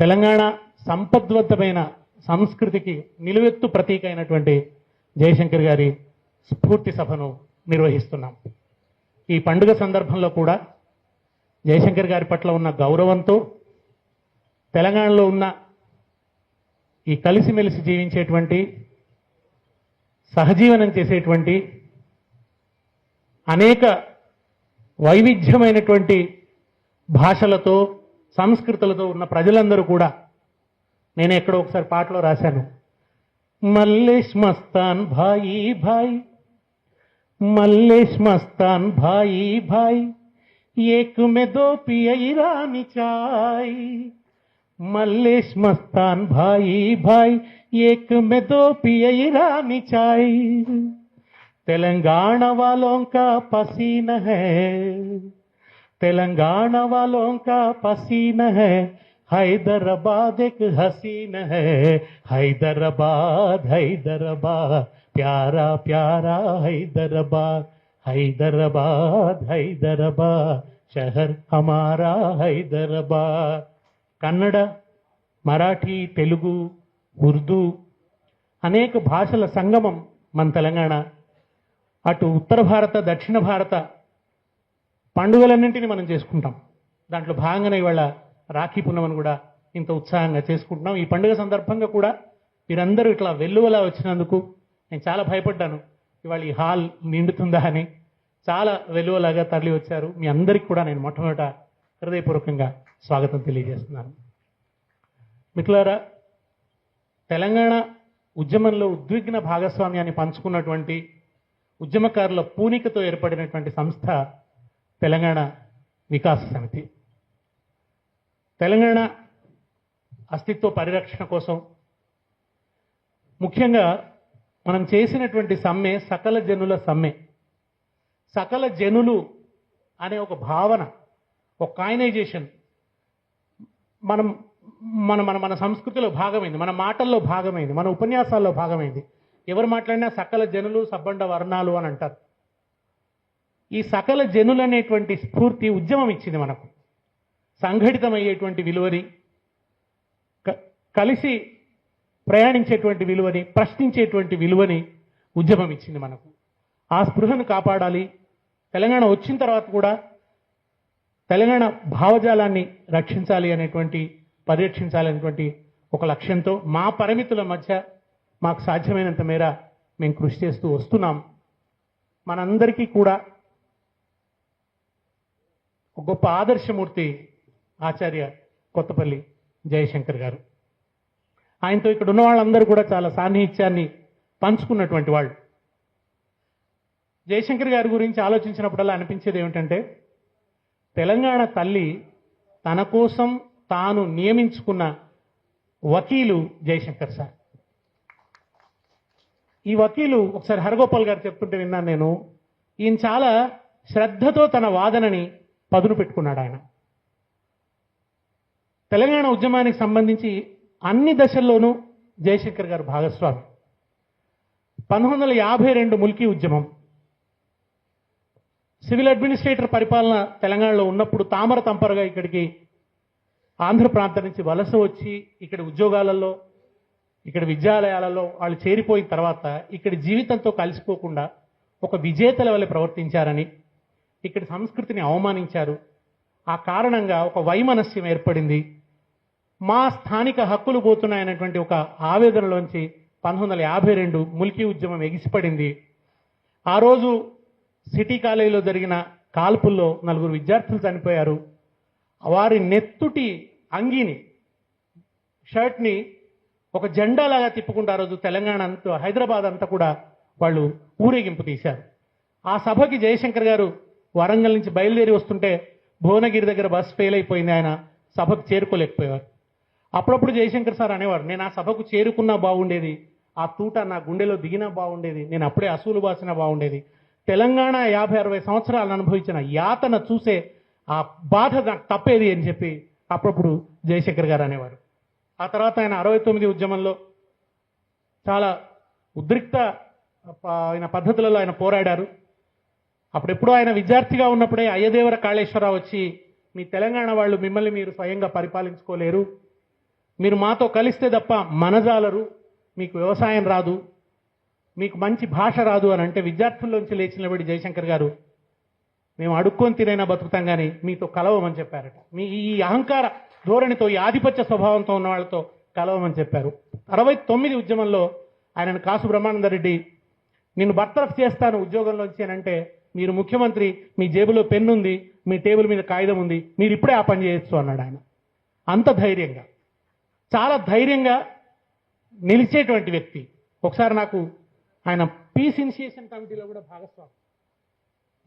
తెలంగాణ సంపద్వంతమైన సంస్కృతికి నిలువెత్తు ప్రతీక అయినటువంటి జయశంకర్ గారి స్ఫూర్తి సభను నిర్వహిస్తున్నాం. ఈ పండుగ సందర్భంలో కూడా జయశంకర్ గారి పట్ల ఉన్న గౌరవంతో తెలంగాణలో ఉన్న ఈ కలిసిమెలిసి జీవించేటువంటి సహజీవనం చేసేటువంటి అనేక వైవిధ్యమైనటువంటి భాషలతో సంస్కృతులతో ఉన్న ప్రజలందరూ కూడా నేను ఎక్కడో ఒకసారి పాటలో రాశాను. మల్లేష్ మస్తాన్ భాయి భాయ్ మల్లేష్ మస్తాన్ భాయి భాయ్ ఏక్ మే ఇరాని చాయ్. మల్లేష్ మస్తాన్ భాయి భాయ్ ఏకు మే ఇరాని చాయ్. తెలంగాణ వాళ్ళోం పసీన హే. तेलंगाना वालों का पसीना है हैदराबाद एक हसीन है हैदराबाद हैदराबाद प्यारा प्यारा हैदराबाद हैदराबाद हैदराबाद शहर हमारा हैदराबाद కన్నడ మరాఠీ తెలుగు ఉర్దూ అనేక భాషల సంగమం మన తెలంగాణ అటు ఉత్తర భారత దక్షిణ భారత పండుగలన్నింటినీ మనం చేసుకుంటాం. దాంట్లో భాగంగానే ఇవాళ రాఖీ పున్నమని కూడా ఇంత ఉత్సాహంగా చేసుకుంటున్నాం. ఈ పండుగ సందర్భంగా కూడా మీరందరూ ఇట్లా వెల్లువలా వచ్చినందుకు నేను చాలా భయపడ్డాను. ఇవాళ ఈ హాల్ నిండుతుందా అని చాలా వెలువలాగా తరలి వచ్చారు. మీ అందరికీ కూడా నేను మొట్టమొదట హృదయపూర్వకంగా స్వాగతం తెలియజేస్తున్నాను. మిత్రులారా తెలంగాణ ఉద్యమంలో ఉద్విగ్న భాగస్వామ్యాన్ని పంచుకున్నటువంటి ఉద్యమకారుల పూనికతో ఏర్పడినటువంటి సంస్థ తెలంగాణ వికాస సమితి. తెలంగాణ అస్తిత్వ పరిరక్షణ కోసం ముఖ్యంగా మనం చేసినటువంటి సమ్మె సకల జనుల సమ్మె. సకల జనులు అనే ఒక భావన ఒక కాయినైజేషన్ మనం మన మన మన సంస్కృతిలో భాగమైంది మన మాటల్లో భాగమైంది మన ఉపన్యాసాల్లో భాగమైంది. ఎవరు మాట్లాడినా సకల జనులు సబ్బండ వర్ణాలు అని అంటారు. ఈ సకల జనులనేటువంటి స్ఫూర్తి ఉద్యమం ఇచ్చింది మనకు. సంఘటితమయ్యేటువంటి విలువని క- కలిసి ప్రయాణించేటువంటి విలువని ప్రశ్నించేటువంటి విలువని ఉద్యమం ఇచ్చింది మనకు. ఆ స్పృహను కాపాడాలి. తెలంగాణ వచ్చిన తర్వాత కూడా తెలంగాణ భావజాలాన్ని రక్షించాలి అనేటువంటి పరిరక్షించాలి అనేటువంటి ఒక లక్ష్యంతో మా పరిమితుల మధ్య మాకు సాధ్యమైనంత మేర మేము కృషి చేస్తూ వస్తున్నాం. మనందరికీ కూడా గొప్ప ఆదర్శమూర్తి ఆచార్య కొత్తపల్లి జయశంకర్ గారు. ఆయనతో ఇక్కడ ఉన్న వాళ్ళందరూ కూడా చాలా సాన్నిహిత్యాన్ని పంచుకున్నటువంటి వాళ్ళు. జయశంకర్ గారి గురించి ఆలోచించినప్పుడల్లా అనిపించేది ఏమిటంటే తెలంగాణ తల్లి తన కోసం తాను నియమించుకున్న వకీలు జయశంకర్ సార్. ఈ వకీలు ఒకసారి హరగోపాల్ గారు చెప్తుంటే విన్నాను నేను ఈయన చాలా శ్రద్ధతో తన వాదనని పదును పెట్టుకున్నాడు ఆయన. తెలంగాణ ఉద్యమానికి సంబంధించి అన్ని దశల్లోనూ జయశంకర్ గారు భాగస్వామి. పంతొమ్మిది వందల యాభై రెండు ముల్కీ ఉద్యమం. సివిల్ అడ్మినిస్ట్రేటర్ పరిపాలన తెలంగాణలో ఉన్నప్పుడు తామర తంపరగా ఇక్కడికి ఆంధ్ర ప్రాంతం నుంచి వలస వచ్చి ఇక్కడ ఉద్యోగాలలో ఇక్కడ విద్యాలయాలలో వాళ్ళు చేరిపోయిన తర్వాత ఇక్కడ జీవితంతో కలిసిపోకుండా ఒక విజేతల వల్ల ప్రవర్తించారని ఇక్కడ సంస్కృతిని అవమానించారు. ఆ కారణంగా ఒక వైమనస్యం ఏర్పడింది. మా స్థానిక హక్కులు పోతున్నాయనేటువంటి ఒక ఆవేదనలోంచి పంతొమ్మిది వందల యాభై రెండు ముల్కీ ఉద్యమం ఎగిసిపడింది. ఆ రోజు సిటీ కాలేజీలో జరిగిన కాల్పుల్లో నలుగురు విద్యార్థులు చనిపోయారు. వారి నెత్తుటి అంగీని షర్ట్ని ఒక జెండాలాగా తిప్పుకుంటూ ఆ రోజు తెలంగాణ అంతా హైదరాబాద్ అంతా కూడా వాళ్ళు ఊరేగింపు తీశారు. ఆ సభకి జయశంకర్ గారు వరంగల్ నుంచి బయలుదేరి వస్తుంటే భువనగిరి దగ్గర బస్ ఫెయిల్ అయిపోయింది. ఆయన సభకు చేరుకోలేకపోయారు. అప్పుడప్పుడు జయశంకర్ సార్ అనేవారు నేను ఆ సభకు చేరుకున్నా బాగుండేది. ఆ తూట నా గుండెలో దిగినా బాగుండేది. నేను అప్పుడే అసూలు బాసినా బాగుండేది. తెలంగాణ యాభై అరవై సంవత్సరాలు అనుభవించిన యాతన చూసే ఆ బాధ నాకు తప్పేది అని చెప్పి అప్పుడప్పుడు జయశంకర్ గారు అనేవారు. ఆ తర్వాత ఆయన అరవై తొమ్మిది ఉద్యమంలో చాలా ఉద్రిక్త ప- ఆయన పద్ధతులలో ఆయన పోరాడారు. అప్పుడెప్పుడు ఆయన విద్యార్థిగా ఉన్నప్పుడే అయ్యదేవర కాళేశ్వరరావు వచ్చి మీ తెలంగాణ వాళ్ళు మిమ్మల్ని మీరు స్వయంగా పరిపాలించుకోలేరు. మీరు మాతో కలిస్తే తప్ప మనజాలరు మీకు వ్యవసాయం రాదు. మీకు మంచి భాష రాదు అని అంటే విద్యార్థుల్లోంచి లేచినబడి జయశంకర్ గారు మేము అడుక్కొని తినైనా బతుకుతాం కానీ మీతో కలవమని చెప్పారట. మీ ఈ అహంకార ధోరణితో ఈ ఆధిపత్య స్వభావంతో ఉన్న వాళ్ళతో కలవమని చెప్పారు. అరవై తొమ్మిది ఉద్యమంలో ఆయనను కాసు బ్రహ్మానందరెడ్డి నిన్ను బర్తరఫ్ చేస్తాను ఉద్యోగంలోంచి అని అంటే మీరు ముఖ్యమంత్రి మీ జేబులో పెన్ను ఉంది మీ టేబుల్ మీద కాగితం ఉంది మీరు ఇప్పుడే ఆ పని చేయొచ్చు అన్నాడు ఆయన. అంత ధైర్యంగా. చాలా ధైర్యంగా నిలిచేటువంటి వ్యక్తి. ఒకసారి నాకు ఆయన పీస్ ఇనిషియేషన్ కమిటీలో కూడా భాగస్వామి.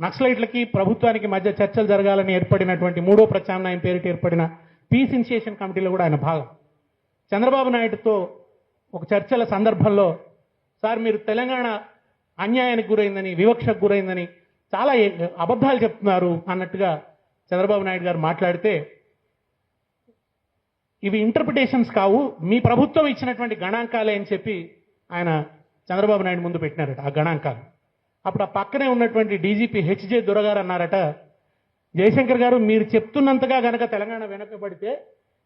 నక్సలైట్లకి ప్రభుత్వానికి మధ్య చర్చలు జరగాలని ఏర్పడినటువంటి మూడో ప్రత్యామ్నాయం పేరిట ఏర్పడిన పీస్ ఇనిషియేషన్ కమిటీలో కూడా ఆయన భాగం. చంద్రబాబు నాయుడుతో ఒక చర్చల సందర్భంలో సార్ మీరు తెలంగాణ అన్యాయానికి గురైందని వివక్షకు గురైందని చాలా అబద్ధాలు చెప్తున్నారు అన్నట్టుగా చంద్రబాబు నాయుడు గారు మాట్లాడితే ఇవి ఇంటర్ప్రిటేషన్స్ కావు మీ ప్రభుత్వం ఇచ్చినటువంటి గణాంకాలే అని చెప్పి ఆయన చంద్రబాబు నాయుడు ముందు పెట్టినారట ఆ గణాంకాలు. అప్పుడు ఆ పక్కనే ఉన్నటువంటి డీజీపీ హెచ్జే దురగారు అన్నారట జయశంకర్ గారు మీరు చెప్తున్నంతగా గనక తెలంగాణ వెనకబడితే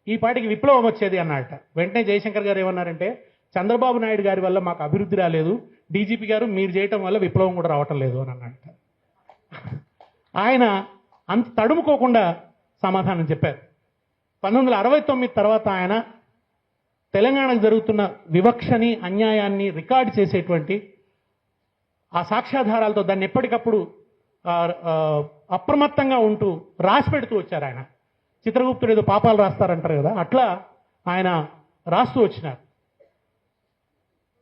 ఈ పాటికి విప్లవం వచ్చేది అన్నారట. వెంటనే జయశంకర్ గారు ఏమన్నారంటే చంద్రబాబు నాయుడు గారి వల్ల మాకు అభివృద్ధి రాలేదు డీజీపీ గారు మీరు చేయటం వల్ల విప్లవం కూడా రావటం లేదు అని అన్నారట. ఆయన అంత తడుముకోకుండా సమాధానం చెప్పారు. పంతొమ్మిది వందల అరవై తొమ్మిది తర్వాత ఆయన తెలంగాణకు జరుగుతున్న వివక్షని అన్యాయాన్ని రికార్డు చేసేటువంటి ఆ సాక్ష్యాధారాలతో దాన్ని ఎప్పటికప్పుడు అప్రమత్తంగా ఉంటూ రాసి పెడుతూ వచ్చారు ఆయన. చిత్రగుప్తుడు ఏదో పాపాలు రాస్తారంటారు కదా అట్లా ఆయన రాస్తూ వచ్చినారు.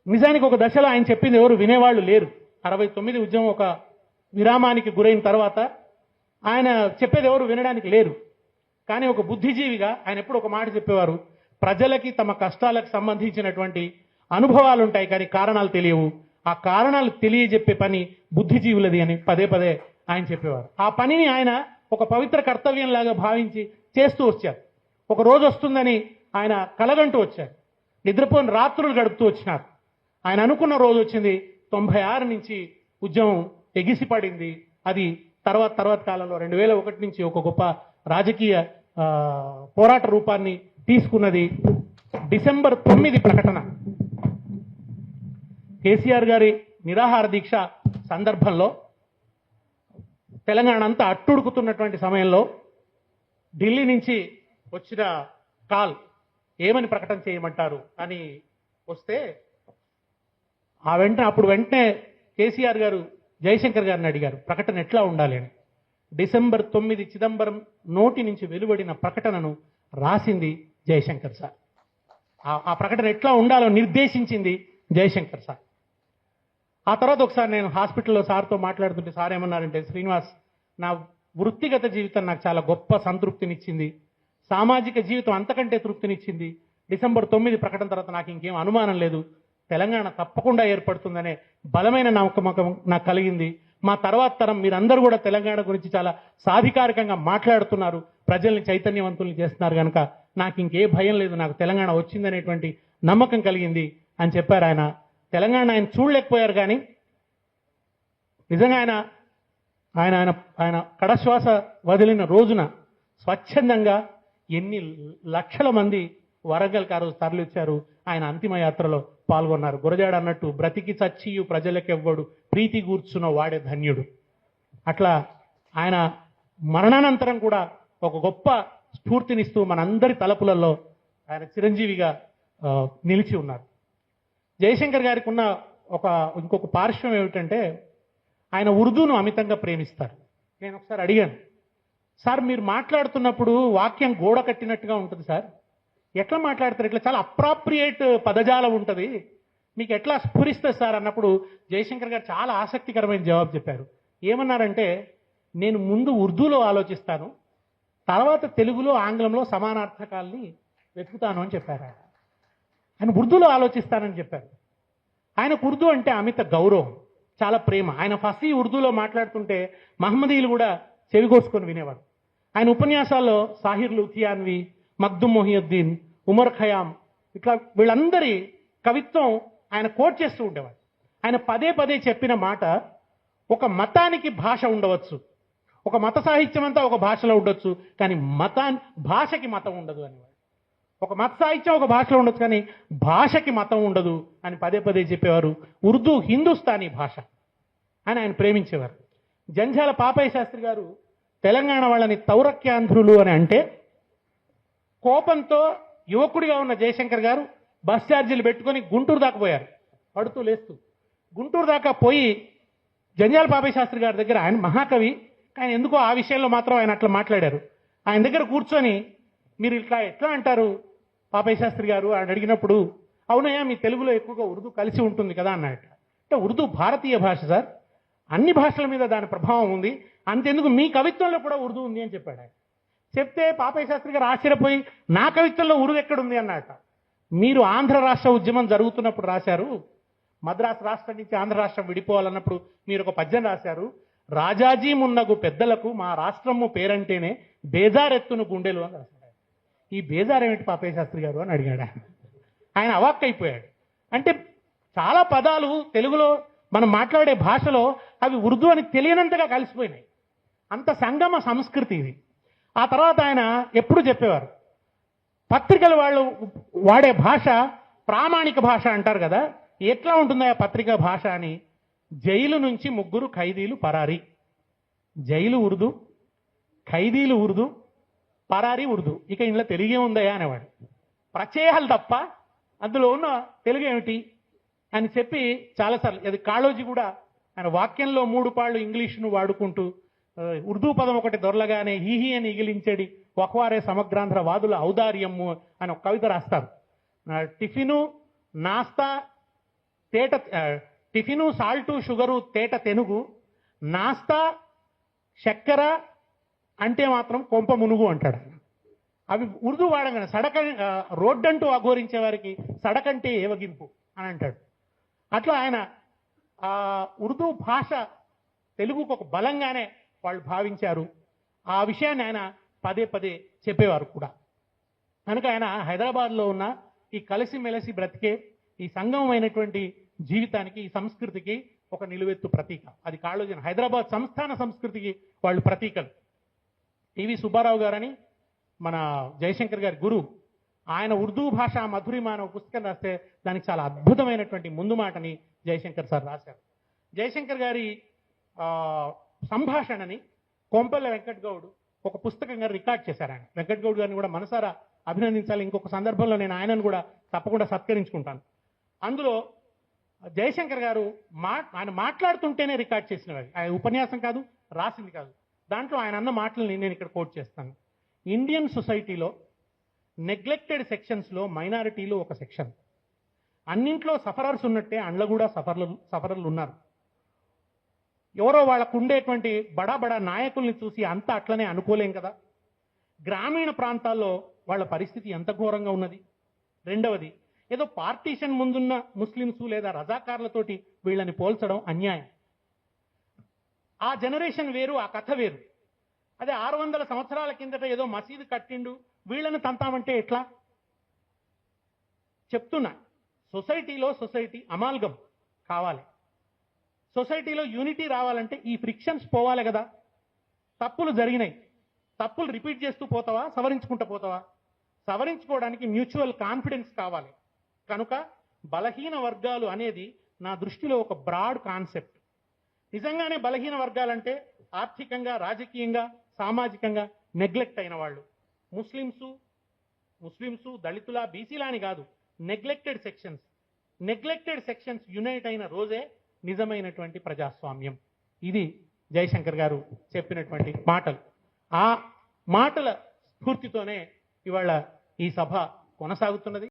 నిజానికి ఒక దశలో ఆయన చెప్పింది ఎవరు వినేవాళ్ళు లేరు. అరవై తొమ్మిది ఉద్యమం ఒక విరామానికి గురైన తర్వాత ఆయన చెప్పేది ఎవరు వినడానికి లేరు. కానీ ఒక బుద్ధిజీవిగా ఆయన ఎప్పుడు ఒక మాట చెప్పేవారు ప్రజలకి తమ కష్టాలకు సంబంధించినటువంటి అనుభవాలు ఉంటాయి కానీ కారణాలు తెలియవు. ఆ కారణాలు తెలియజెప్పే పని బుద్ధిజీవులది అని పదే పదే ఆయన చెప్పేవారు. ఆ పనిని ఆయన ఒక పవిత్ర కర్తవ్యంలాగా భావించి చేస్తూ వచ్చారు. ఒక రోజు వస్తుందని ఆయన కలగంటూ వచ్చారు. నిద్రపోని రాత్రులు గడుపుతూ వచ్చినారు. ఆయన అనుకున్న రోజు వచ్చింది తొంభై ఆరు నుంచి ఉద్యమం ఎగిసిపడింది. అది తర్వాత తర్వాత కాలంలో రెండు వేల ఒకటి నుంచి ఒక గొప్ప రాజకీయ పోరాట రూపాన్ని తీసుకున్నది డిసెంబర్ తొమ్మిది ప్రకటన. కేసీఆర్ గారి నిరాహార దీక్ష సందర్భంలో తెలంగాణ అంతా అట్టుడుకుతున్నటువంటి సమయంలో ఢిల్లీ నుంచి వచ్చిన కాల్ ఏమని ప్రకటన చేయమంటారు అని వస్తే ఆ వెంటనే అప్పుడు వెంటనే కేసీఆర్ గారు జయశంకర్ గారిని అడిగారు ప్రకటన ఎట్లా ఉండాలి అని. డిసెంబర్ తొమ్మిది చిదంబరం నోటి నుంచి వెలువడిన ప్రకటనను రాసింది జయశంకర్ సార్. ఆ- ప్రకటన ఎట్లా ఉండాలో నిర్దేశించింది జయశంకర్ సార్. ఆ తర్వాత ఒకసారి నేను హాస్పిటల్లో సార్తో మాట్లాడుతుంటే సార్ ఏమన్నారంటే శ్రీనివాస్ నా వృత్తిగత జీవితం నాకు చాలా గొప్ప సంతృప్తినిచ్చింది. సామాజిక జీవితం అంతకంటే తృప్తినిచ్చింది. డిసెంబర్ తొమ్మిది ప్రకటన తర్వాత నాకు ఇంకేం అనుమానం లేదు. తెలంగాణ తప్పకుండా ఏర్పడుతుందనే బలమైన నమ్మకం నాకు కలిగింది. మా తర్వాత తరం మీరందరూ కూడా తెలంగాణ గురించి చాలా సాధికారికంగా మాట్లాడుతున్నారు. ప్రజల్ని చైతన్యవంతుల్ని చేస్తున్నారు కనుక నాకు ఇంకే భయం లేదు. నాకు తెలంగాణ వచ్చిందనేటువంటి నమ్మకం కలిగింది అని చెప్పారు ఆయన. తెలంగాణ ఆయన చూడలేకపోయారు కానీ నిజంగా ఆయన ఆయన ఆయన ఆయన కడశ్వాస వదిలిన రోజున స్వచ్ఛందంగా ఎన్ని లక్షల మంది వరంగల్కి ఆ రోజు తరలిచ్చారు. ఆయన అంతిమ యాత్రలో పాల్గొన్నారు. గురజాడ అన్నట్టు బ్రతికి చచ్చియు ప్రజలకెవ్వడు ప్రీతి కూర్చున్న వాడే ధన్యుడు. అట్లా ఆయన మరణానంతరం కూడా ఒక గొప్ప స్ఫూర్తినిస్తూ మనందరి తలపులలో ఆయన చిరంజీవిగా నిలిచి ఉన్నారు. జయశంకర్ గారికి ఉన్న ఒక ఇంకొక పార్శ్వం ఏమిటంటే ఆయన ఉర్దూను అమితంగా ప్రేమిస్తారు. నేను ఒకసారి అడిగాను సార్ మీరు మాట్లాడుతున్నప్పుడు వాక్యం గోడ కట్టినట్టుగా ఉంటుంది సార్. ఎట్లా మాట్లాడతారు? ఇట్లా చాలా అప్రాప్రియేట్ పదజాలం ఉంటుంది. మీకు ఎట్లా స్ఫురిస్తుంది సార్ అన్నప్పుడు జయశంకర్ గారు చాలా ఆసక్తికరమైన జవాబు చెప్పారు. ఏమన్నారంటే నేను ముందు ఉర్దూలో ఆలోచిస్తాను తర్వాత తెలుగులో ఆంగ్లంలో సమానార్థకాల్ని వెతుకుతాను అని చెప్పారు ఆయన. ఆయన ఉర్దూలో ఆలోచిస్తానని చెప్పారు. ఆయనకు ఉర్దూ అంటే అమిత గౌరవం చాలా ప్రేమ. ఆయన ఫసీ ఉర్దూలో మాట్లాడుతుంటే మహమ్మదీయులు కూడా చెవిగోసుకొని వినేవారు. ఆయన ఉపన్యాసాల్లో సాహిర్ లుథియాన్వి మగ్దుమ్ మొహియుద్దీన్ ఉమర్ ఖయాం ఇట్లా వీళ్ళందరి కవిత్వం ఆయన కోట్ చేస్తూ ఉండేవాడు. ఆయన పదే పదే చెప్పిన మాట ఒక మతానికి భాష ఉండవచ్చు. ఒక మత సాహిత్యం అంతా ఒక భాషలో ఉండొచ్చు. కానీ మతా భాషకి మతం ఉండదు అనేవాడు. ఒక మత సాహిత్యం ఒక భాషలో ఉండొచ్చు కానీ భాషకి మతం ఉండదు అని పదే పదే చెప్పేవారు. ఉర్దూ హిందుస్థానీ భాష అని ఆయన ప్రేమించేవారు. జంజాల పాపయ్య శాస్త్రి గారు తెలంగాణ వాళ్ళని తౌరక్యాంధ్రులు అని అంటే కోపంతో యువకుడిగా ఉన్న జయశంకర్ గారు బస్ ఛార్జీలు పెట్టుకొని గుంటూరు దాకా పోయారు. పడుతూ లేస్తూ. గుంటూరు దాకా పోయి జంజాల పాపయ్య శాస్త్రి గారి దగ్గర ఆయన మహాకవి. కానీ ఎందుకో ఆ విషయంలో మాత్రం ఆయన అట్లా మాట్లాడారు. ఆయన దగ్గర కూర్చొని మీరు ఇట్లా ఎట్లా అంటారు పాపయ్య శాస్త్రి గారు ఆయన అడిగినప్పుడు అవునయ్యా మీ తెలుగులో ఎక్కువగా ఉర్దూ కలిసి ఉంటుంది కదా అన్నట్టు అంటే ఉర్దూ భారతీయ భాష సార్. అన్ని భాషల మీద దాని ప్రభావం ఉంది. అంతెందుకు మీ కవిత్వంలో కూడా ఉర్దూ ఉంది అని చెప్పాడు ఆయన. చెప్తే పాపయ్య శాస్త్రి గారు ఆశ్చర్యపోయి నా కవిత్వంలో ఉరుదు ఎక్కడుంది అన్నట మీరు ఆంధ్ర రాష్ట్ర ఉద్యమం జరుగుతున్నప్పుడు రాశారు మద్రాసు రాష్ట్రం నుంచి ఆంధ్ర రాష్ట్రం విడిపోవాలన్నప్పుడు మీరు ఒక పద్యం రాశారు రాజాజీ మున్నగు పెద్దలకు మా రాష్ట్రము పేరంటేనే బేజారెత్తును గుండెలు అని రాశాడు ఈ బేజారేమిటి పాపయ్య శాస్త్రి గారు అని అడిగాడు ఆయన. ఆయన అవాక్కైపోయాడు. అంటే చాలా పదాలు తెలుగులో మనం మాట్లాడే భాషలో అవి ఉర్దూ అని తెలియనంతగా కలిసిపోయినాయి. అంత సంగమ సంస్కృతి ఇది. ఆ తర్వాత ఆయన ఎప్పుడు చెప్పేవారు? పత్రికలు వాళ్ళు వాడే భాష ప్రామాణిక భాష అంటారు కదా ఎట్లా ఉంటుందా ఆ పత్రిక భాష అని జైలు నుంచి ముగ్గురు ఖైదీలు పరారీ. జైలు ఉర్దూ ఖైదీలు ఉర్దూ పరారీ ఉర్దూ. ఇక ఇంట్లో తెలుగే ఉందయా అనేవాడు. ప్రచేహాలు తప్ప అందులో ఉన్న తెలుగు ఏమిటి అని చెప్పి చాలాసార్లు అది కాళోజీ కూడా ఆయన వాక్యంలో మూడు పాళ్ళు ఇంగ్లీష్ను వాడుకుంటూ ఉర్దూ పదం ఒకటి దొరలగానే హీహీ అని ఇగిలించడి ఒకవారే సమగ్రాంధ్ర వాదుల ఔదార్యము అని ఒక కవిత రాస్తారు. టిఫిను నాస్తా తేట టిఫిను సాల్టు షుగరు తేట తెనుగు నాస్తా చక్కెర అంటే మాత్రం కొంప మునుగు అంటాడు అవి ఉర్దూ వాడగానే సడక రోడ్డంటూ అఘోరించే వారికి సడకంటే ఏవగింపు అని అంటాడు. అట్లా ఆయన ఉర్దూ భాష తెలుగుకు ఒక బలంగానే వాళ్ళు భావించారు. ఆ విషయాన్ని ఆయన పదే పదే చెప్పేవారు కూడా. కనుక ఆయన హైదరాబాద్లో ఉన్న ఈ కలిసిమెలిసి బ్రతికే ఈ సంగమమైనటువంటి జీవితానికి ఈ సంస్కృతికి ఒక నిలువెత్తు ప్రతీక. అది కాళోజన హైదరాబాద్ సంస్థాన సంస్కృతికి వాళ్ళు ప్రతీకలు. టివి సుబ్బారావు గారని మన జయశంకర్ గారి గురువు. ఆయన ఉర్దూ భాష మధురిమ అనే పుస్తకం రాస్తే దానికి చాలా అద్భుతమైనటువంటి ముందు మాటని జయశంకర్ సార్ రాశారు. జయశంకర్ గారి ఆ, సంభాషణని కొంపల్ల వెంకట్ గౌడ్ ఒక పుస్తకంగా రికార్డ్ చేశారు ఆయన. వెంకట్ గౌడ్ గారిని కూడా మనసారా అభినందించాలి. ఇంకొక సందర్భంలో నేను ఆయనను కూడా తప్పకుండా సత్కరించుకుంటాను. అందులో జయశంకర్ గారు మా ఆయన మాట్లాడుతుంటేనే రికార్డ్ చేసినవి ఆయన ఉపన్యాసం కాదు రాసింది కాదు. దాంట్లో ఆయన అన్న మాటలని నేను ఇక్కడ కోట్ చేస్తాను. ఇండియన్ సొసైటీలో నెగ్లెక్టెడ్ సెక్షన్స్లో మైనారిటీలు ఒక సెక్షన్. అన్నింట్లో సఫరర్స్ ఉన్నట్టే అండ్ల కూడా సఫర్లు సఫరర్లు ఉన్నారు. ఎవరో వాళ్ళకు ఉండేటువంటి బడా బడా నాయకుల్ని చూసి అంత అట్లనే అనుకోలేం కదా? గ్రామీణ ప్రాంతాల్లో వాళ్ళ పరిస్థితి ఎంత ఘోరంగా ఉన్నది? రెండవది ఏదో పార్టీషన్ ముందున్న ముస్లింసు లేదా రజాకార్లతోటి వీళ్ళని పోల్చడం అన్యాయం. ఆ జనరేషన్ వేరు ఆ కథ వేరు. అదే ఆరు వందల సంవత్సరాల కిందట ఏదో మసీదు కట్టిండు వీళ్ళని తంతామంటే ఎట్లా? చెప్తున్నా సొసైటీలో సొసైటీ అమాల్గం కావాలి. సొసైటీలో యూనిటీ రావాలంటే ఈ ఫ్రిక్షన్స్ పోవాలి కదా. తప్పులు జరిగినాయి. తప్పులు రిపీట్ చేస్తూ పోతావా? సవరించుకుంటూ పోతావా? సవరించుకోవడానికి మ్యూచువల్ కాన్ఫిడెన్స్ కావాలి. కనుక బలహీన వర్గాలు అనేది నా దృష్టిలో ఒక బ్రాడ్ కాన్సెప్ట్. నిజంగానే బలహీన వర్గాలంటే ఆర్థికంగా రాజకీయంగా సామాజికంగా నెగ్లెక్ట్ అయిన వాళ్ళు. ముస్లిమ్స్ ముస్లిమ్స్ దళితుల బీసీలా అని కాదు. Neglected sections. Neglected sections unite అయిన రోజే నిజమైనటువంటి ప్రజాస్వామ్యం. ఇది జయశంకర్ గారు చెప్పినటువంటి మాటలు. ఆ మాటల స్ఫూర్తితోనే ఇవాళ ఈ సభ కొనసాగుతున్నది.